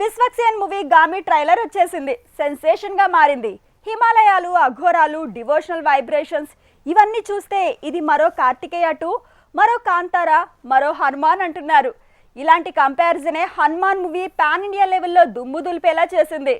Vishwaksen movie Gaami trailer వచ్చేసింది. సెన్సేషన్గా మారింది. హిమాలయాలు అఘోరాలు డివోషనల్ వైబ్రేషన్స్ ఇవన్నీ చూస్తే ఇది మరో కార్తికేయ టూ మరో కాంతారా మరో హనుమాన్ అంటున్నారు. ఇలాంటి కంపారిజనే హనుమాన్ మూవీ పాన్ ఇండియా లెవెల్లో దుమ్ము దులిపేలా చేసింది.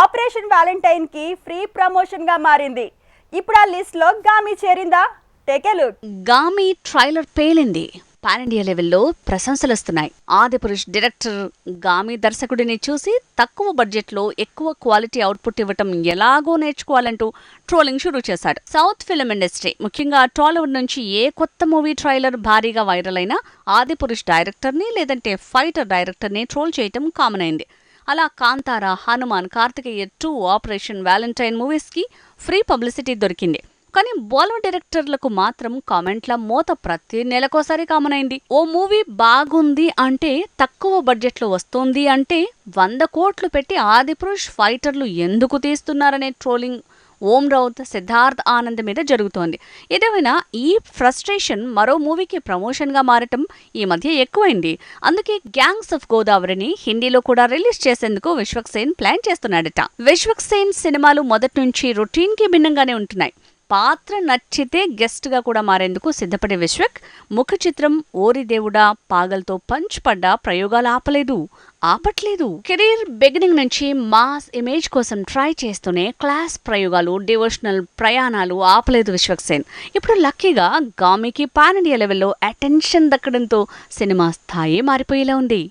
ఆపరేషన్ వ్యాలంటైన్కి ఫ్రీ ప్రమోషన్గా మారింది. ఇప్పుడు ఆ లిస్ట్లో Gaami చేరిందా? Take a look Gaami trailer పేలింది. పాన్ ఇండియా లెవెల్లో ప్రశంసలు వస్తున్నాయి. ఆదిపురుష్ డైరెక్టర్ గామి దర్శకుడిని చూసి తక్కువ బడ్జెట్లో ఎక్కువ క్వాలిటీ అవుట్పుట్ ఇవ్వటం ఎలాగో నేర్చుకోవాలంటూ ట్రోలింగ్ షురూ చేశాడు. సౌత్ ఫిల్మ్ ఇండస్ట్రీ ముఖ్యంగా టాలీవుడ్ నుంచి ఏ కొత్త మూవీ ట్రైలర్ భారీగా వైరల్ అయినా ఆదిపురుష్ డైరెక్టర్ని లేదంటే ఫైటర్ డైరెక్టర్ని ట్రోల్ చేయటం కామన్ అయింది. అలా Kantara Hanuman Karthikeya two operation valentine మూవీస్కి ఫ్రీ పబ్లిసిటీ దొరికింది. కానీ బాలీవుడ్ డైరెక్టర్లకు మాత్రం కామెంట్ల మోత ప్రతి నెలకోసారి కామన్ అయింది ఓ మూవీ బాగుంది అంటే తక్కువ బడ్జెట్లో వస్తోంది అంటే వంద కోట్లు పెట్టి ఆదిపురుష్ ఫైటర్లు ఎందుకు తీస్తున్నారనే ట్రోలింగ్ ఓం రౌత్ సిద్ధార్థ్ ఆనంద్ మీద జరుగుతోంది. ఏదేమైనా ఈ ఫ్రస్ట్రేషన్ మరో మూవీకి ప్రమోషన్గా మారటం ఈ మధ్య ఎక్కువైంది. అందుకే గ్యాంగ్స్ ఆఫ్ గోదావరిని హిందీలో కూడా రిలీజ్ చేసేందుకు విశ్వక్ సేన్ ప్లాన్ చేస్తున్నాడట. విశ్వక్ సేన్ సినిమాలు మొదటి నుంచి రొటీన్కి భిన్నంగానే ఉంటున్నాయి. పాత్ర నచ్చితే గెస్ట్గా కూడా మారేందుకు సిద్ధపడే విశ్వక్ ముఖ చిత్రం ఓరి దేవుడా పాగల్తో పంచ్ పడ్డా ప్రయోగాలు ఆపలేదు ఆపట్లేదు. కెరీర్ బిగినింగ్ నుంచి మాస్ ఇమేజ్ కోసం ట్రై చేస్తూనే క్లాస్ ప్రయోగాలు డివోషనల్ ప్రయాణాలు ఆపలేదు విశ్వక్ సేన్. ఇప్పుడు లక్కీగా గామికి పాన్ ఇండియా లెవెల్లో అటెన్షన్ దక్కడంతో సినిమా స్థాయి మారిపోయేలా ఉంది.